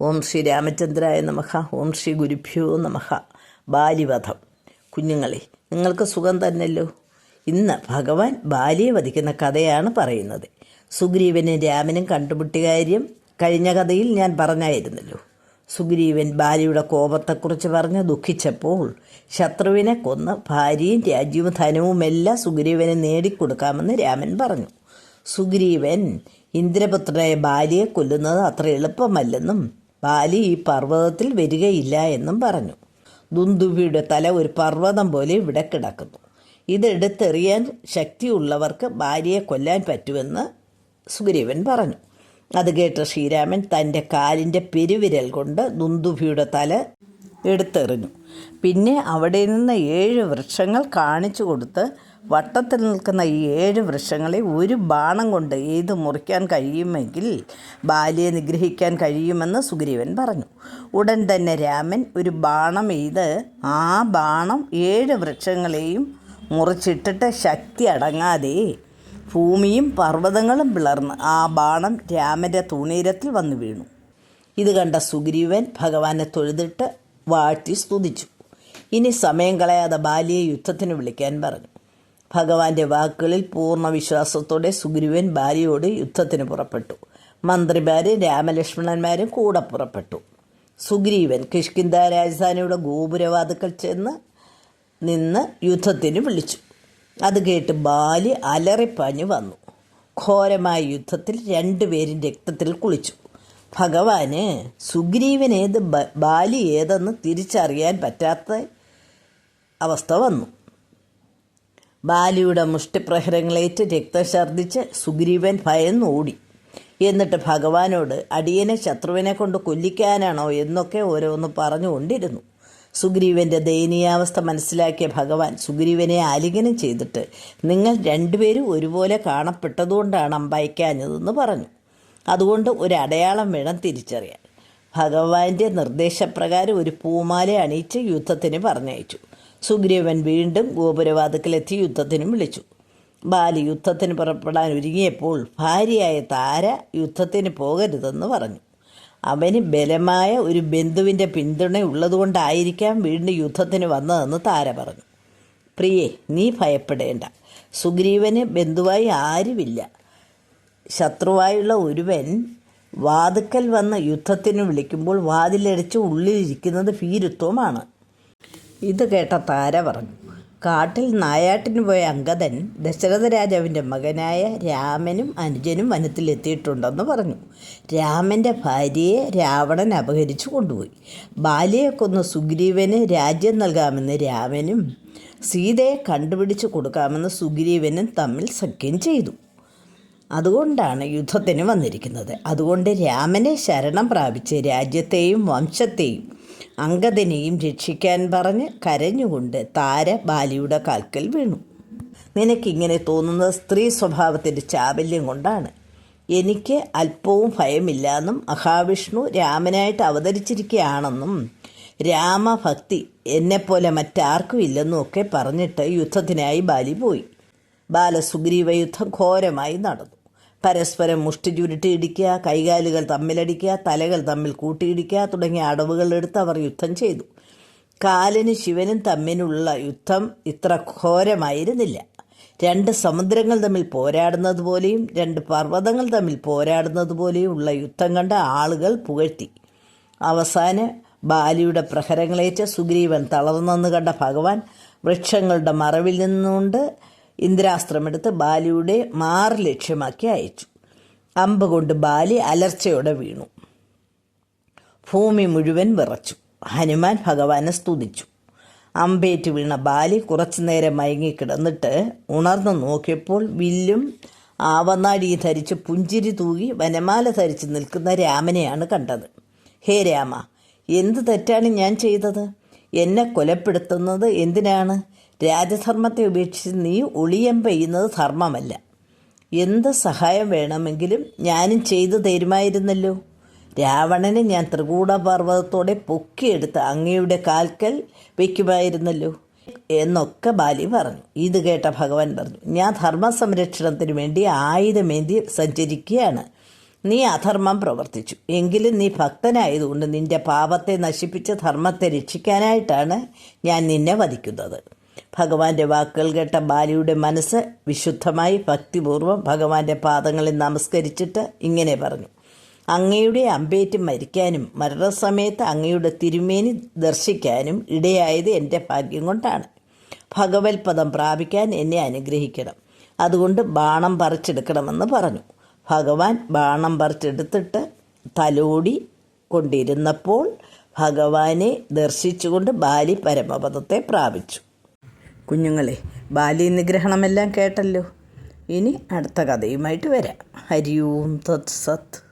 ഓം ശ്രീ രാമചന്ദ്രായ നമഹ ഓം ശ്രീ ഗുരുഭ്യോ നമഹ ബാലിവധം. കുഞ്ഞുങ്ങളെ നിങ്ങൾക്ക് സുഖം തന്നല്ലോ? ഇന്ന് ഭഗവാൻ ബാലിയെ വധിക്കുന്ന കഥയാണ് പറയുന്നത്. സുഗ്രീവനും രാമനും കണ്ടുമുട്ടിയ കാര്യം കഴിഞ്ഞ കഥയിൽ ഞാൻ പറഞ്ഞായിരുന്നല്ലോ. സുഗ്രീവൻ ബാലിയുടെ കോപത്തെക്കുറിച്ച് പറഞ്ഞ് ദുഃഖിച്ചപ്പോൾ ശത്രുവിനെ കൊന്ന് ഭാര്യയും രാജ്യവും ധനവുമെല്ലാം സുഗ്രീവന് നേടിക്കൊടുക്കാമെന്ന് രാമൻ പറഞ്ഞു. സുഗ്രീവൻ ഇന്ദ്രപുത്രനായ ബാലിയെ കൊല്ലുന്നത് അത്ര എളുപ്പമല്ലെന്നും ബാലി ഈ പർവതത്തിൽ വരികയില്ല എന്നും പറഞ്ഞു. ദുന്ദുഭിയുടെ തല ഒരു പർവതം പോലെ ഇവിടെ കിടക്കുന്നു. ഇതെടുത്തെറിയാൻ ശക്തിയുള്ളവർക്ക് ഭാര്യയെ കൊല്ലാൻ പറ്റുമെന്ന് സുഗ്രീവൻ പറഞ്ഞു. അത് കേട്ട ശ്രീരാമൻ തന്റെ കാലിന്റെ പെരുവിരൽ കൊണ്ട് ദുന്ദുഭിയുടെ തല എടുത്തെറിഞ്ഞു. പിന്നെ അവിടെ നിന്ന് ഏഴ് വൃക്ഷങ്ങൾ കാണിച്ചു കൊടുത്ത് വട്ടത്തിൽ നിൽക്കുന്ന ഈ ഏഴ് വൃക്ഷങ്ങളെ ഒരു ബാണം കൊണ്ട് ഏത് മുറിക്കാൻ കഴിയുമെങ്കിൽ ബാലിയെ നിഗ്രഹിക്കാൻ കഴിയുമെന്ന് സുഗ്രീവൻ പറഞ്ഞു. ഉടൻ തന്നെ രാമൻ ഒരു ബാണം എയ്ത് ആ ബാണം ഏഴ് വൃക്ഷങ്ങളെയും മുറിച്ചിട്ടിട്ട് ശക്തി അടങ്ങാതെ ഭൂമിയും പർവതങ്ങളും പിളർന്ന് ആ ബാണം രാമന്റെ തുണീരത്തിൽ വന്നു വീണു. ഇത് കണ്ട സുഗ്രീവൻ ഭഗവാനെ തൊഴുതിട്ട് വാഴ്ത്തി സ്തുതിച്ചു. ഇനി സമയം കളയാതെ ബാലിയെ യുദ്ധത്തിന് വിളിക്കാൻ പറഞ്ഞു. ഭഗവാന്റെ വാക്കുകളിൽ പൂർണ വിശ്വാസത്തോടെ സുഗ്രീവൻ ഭാര്യയോട് യുദ്ധത്തിന് പുറപ്പെട്ടു. മന്ത്രിമാരും രാമലക്ഷ്മണന്മാരും കൂടെ പുറപ്പെട്ടു. സുഗ്രീവൻ കിഷ്കിന്ത രാജധാനിയുടെ ഗോപുരവാതുക്കൾ ചെന്ന് നിന്ന് യുദ്ധത്തിന് വിളിച്ചു. അത് കേട്ട് ബാലി അലറിപ്പാഞ്ഞു വന്നു. ഘോരമായ യുദ്ധത്തിൽ രണ്ടുപേരും രക്തത്തിൽ കുളിച്ചു. ഭഗവാന് സുഗ്രീവൻ ഏത് ബാലി ഏതെന്ന് തിരിച്ചറിയാൻ പറ്റാത്ത അവസ്ഥ വന്നു. ബാലിയുടെ മുഷ്ടിപ്രഹരങ്ങളേറ്റ് രക്തം ഛർദ്ദിച്ച് സുഗ്രീവൻ ഭയന്ന് ഓടി എന്നിട്ട് ഭഗവാനോട് അടിയനെ ശത്രുവിനെ കൊണ്ട് കൊല്ലിക്കാനാണോ? എന്നൊക്കെ ഓരോന്ന് പറഞ്ഞുകൊണ്ടിരുന്നു. സുഗ്രീവന്റെ ദയനീയാവസ്ഥ മനസ്സിലാക്കിയ ഭഗവാൻ സുഗ്രീവനെ ആലിംഗനം ചെയ്തിട്ട് നിങ്ങൾ രണ്ടുപേരും ഒരുപോലെ കാണപ്പെട്ടതുകൊണ്ടാണ് അമ്പയക്കാഞ്ഞതെന്ന് പറഞ്ഞു. അതുകൊണ്ട് ഒരു അടയാളം വേണം തിരിച്ചറിയാൻ. ഭഗവാന്റെ നിർദ്ദേശപ്രകാരം ഒരു പൂമാല അണിയിച്ച് യുദ്ധത്തിന് പറഞ്ഞയച്ചു. സുഗ്രീവൻ വീണ്ടും ഗോപുരവാതുക്കലെത്തി യുദ്ധത്തിനും വിളിച്ചു. ബാലി യുദ്ധത്തിന് പുറപ്പെടാൻ ഒരുങ്ങിയപ്പോൾ ഭാര്യയായ താര യുദ്ധത്തിന് പോകരുതെന്ന് പറഞ്ഞു. അവന് ബലമായ ഒരു ബന്ധുവിന്റെ പിന്തുണ ഉള്ളതുകൊണ്ടായിരിക്കാം വീണ്ടും യുദ്ധത്തിന് വന്നതെന്ന് താര പറഞ്ഞു. പ്രിയേ നീ ഭയപ്പെടേണ്ട. സുഗ്രീവന് ബന്ധുവായി ആരുമില്ല. ശത്രുവായുള്ള ഒരുവൻ വാതുക്കൽ വന്ന് യുദ്ധത്തിന് വിളിക്കുമ്പോൾ വാതിലടിച്ച് ഉള്ളിലിരിക്കുന്നത് ഭീരുത്വമാണ്. ഇത് കേട്ട താര പറഞ്ഞു. കാട്ടിൽ നായാട്ടിന് പോയ അങ്കദൻ ദശരഥ രാജാവിന്റെ മകനായ രാമനും അനുജനും വനത്തിലെത്തിയിട്ടുണ്ടെന്ന് പറഞ്ഞു. രാമന്റെ ഭാര്യയെ രാവണൻ അപഹരിച്ചു കൊണ്ടുപോയി. ബാലിയെ കൊന്ന് സുഗ്രീവന് രാജ്യം നൽകാമെന്ന് രാമനും സീതയെ കണ്ടുപിടിച്ച് കൊടുക്കാമെന്ന് സുഗ്രീവനും തമ്മിൽ സഖ്യം ചെയ്തു. അതുകൊണ്ടാണ് യുദ്ധത്തിന് വന്നിരിക്കുന്നത്. അതുകൊണ്ട് രാമനെ ശരണം പ്രാപിച്ച് രാജ്യത്തെയും വംശത്തെയും അങ്കദനെയും രക്ഷിക്കാൻ പറഞ്ഞ് കരഞ്ഞുകൊണ്ട് താര ബാലിയുടെ കാൽക്കൽ വീണു. നിനക്കിങ്ങനെ തോന്നുന്നത് സ്ത്രീ സ്വഭാവത്തിന്റെ ചാബല്യം കൊണ്ടാണ്. എനിക്ക് അല്പവും ഭയമില്ലെന്നും മഹാവിഷ്ണു രാമനായിട്ട് അവതരിച്ചിരിക്കുകയാണെന്നും രാമഭക്തി എന്നെപ്പോലെ മറ്റാർക്കും ഇല്ലെന്നും ഒക്കെ പറഞ്ഞിട്ട് യുദ്ധത്തിനായി ബാലി പോയി. ബാലസുഗ്രീവ യുദ്ധം ഘോരമായി നടന്നു. പരസ്പരം മുഷ്ടി ചുരുട്ടി ഇടിക്കുക കൈകാലുകൾ തമ്മിലടിക്കുക തലകൾ തമ്മിൽ കൂട്ടിയിടിക്കുക തുടങ്ങിയ അടവുകൾ എടുത്ത് അവർ യുദ്ധം ചെയ്തു. കാലിന് ശിവനും തമ്മിലുള്ള യുദ്ധം ഇത്ര ഘോരമായിരുന്നില്ല. രണ്ട് സമുദ്രങ്ങൾ തമ്മിൽ പോരാടുന്നത് പോലെയും രണ്ട് പർവതങ്ങൾ തമ്മിൽ പോരാടുന്നത് പോലെയും ഉള്ള യുദ്ധം കണ്ട ആളുകൾ പുകഴ്ത്തി. അവസാന ബാലിയുടെ പ്രഹരങ്ങളേറ്റ് സുഗ്രീവൻ തളർന്നെന്ന് കണ്ട ഭഗവാൻ വൃക്ഷങ്ങളുടെ മറവിൽ നിന്നുകൊണ്ട് ഇന്ദ്രാസ്ത്രമെടുത്ത് ബാലിയുടെ മാറ് ലക്ഷ്യമാക്കി അയച്ചു. അമ്പ് കൊണ്ട് ബാലി അലർച്ചയോടെ വീണു. ഭൂമി മുഴുവൻ വിറച്ചു. ഹനുമാൻ ഭഗവാനെ സ്തുതിച്ചു. അമ്പേറ്റ് വീണ ബാലി കുറച്ചു നേരം മയങ്ങിക്കിടന്നിട്ട് ഉണർന്നു നോക്കിയപ്പോൾ വില്ലും ആവനാടി ധരിച്ച് പുഞ്ചിരി തൂകി വനമാല ധരിച്ച് നിൽക്കുന്ന രാമനെയാണ് കണ്ടത്. ഹേ രാമ എന്ത് തെറ്റാണ് ഞാൻ ചെയ്തത്? എന്നെ കൊലപ്പെടുത്തുന്നത് എന്തിനാണ്? രാജധർമ്മത്തെ ഉപേക്ഷിച്ച് നീ ഒളിയം പെയ്യുന്നത് ധർമ്മമല്ല. എന്ത് സഹായം വേണമെങ്കിലും ഞാനും ചെയ്തു തരുമായിരുന്നല്ലോ. രാവണനെ ഞാൻ ത്രികൂടപർവതത്തോടെ പൊക്കിയെടുത്ത് അങ്ങയുടെ കാൽക്കൽ വയ്ക്കുമായിരുന്നല്ലോ. എന്നൊക്കെ ബാലി പറഞ്ഞു. ഇത് കേട്ട ഭഗവാൻ പറഞ്ഞു ഞാൻ ധർമ്മ സംരക്ഷണത്തിന് വേണ്ടി ആയുധമേന്തി സഞ്ചരിക്കുകയാണ്. നീ അധർമ്മം പ്രവർത്തിച്ചു. എങ്കിലും നീ ഭക്തനായതുകൊണ്ട് നിന്റെ പാപത്തെ നശിപ്പിച്ച് ധർമ്മത്തെ രക്ഷിക്കാനായിട്ടാണ് ഞാൻ നിന്നെ വധിക്കുന്നത്. ഭഗവാന്റെ വാക്കുകൾ കേട്ട ബാലിയുടെ മനസ്സ് വിശുദ്ധമായി ഭക്തിപൂർവം ഭഗവാന്റെ പാദങ്ങളിൽ നമസ്കരിച്ചിട്ട് ഇങ്ങനെ പറഞ്ഞു. അങ്ങയുടെ അമ്പേറ്റ് മരിക്കാനും മരണസമയത്ത് അങ്ങയുടെ തിരുമേനി ദർശിക്കാനും ഇടയായത് എന്റെ ഭാഗ്യം കൊണ്ടാണ്. ഭഗവത് പദം പ്രാപിക്കാൻ എന്നെ അനുഗ്രഹിക്കണം. അതുകൊണ്ട് ബാണം പറിച്ചെടുക്കണമെന്ന് പറഞ്ഞു. ഭഗവാൻ ബാണം പറിച്ചെടുത്തിട്ട് തലോടി കൊണ്ടിരുന്നപ്പോൾ ഭഗവാനെ ദർശിച്ചുകൊണ്ട് ബാലി പരമപദത്തെ പ്രാപിച്ചു. കുഞ്ഞുങ്ങളെ ബാല്യ നിഗ്രഹണമെല്ലാം കേട്ടല്ലോ. ഇനി അടുത്ത കഥയുമായിട്ട് വരാം. ഹരി ഓം തത് സത്ത്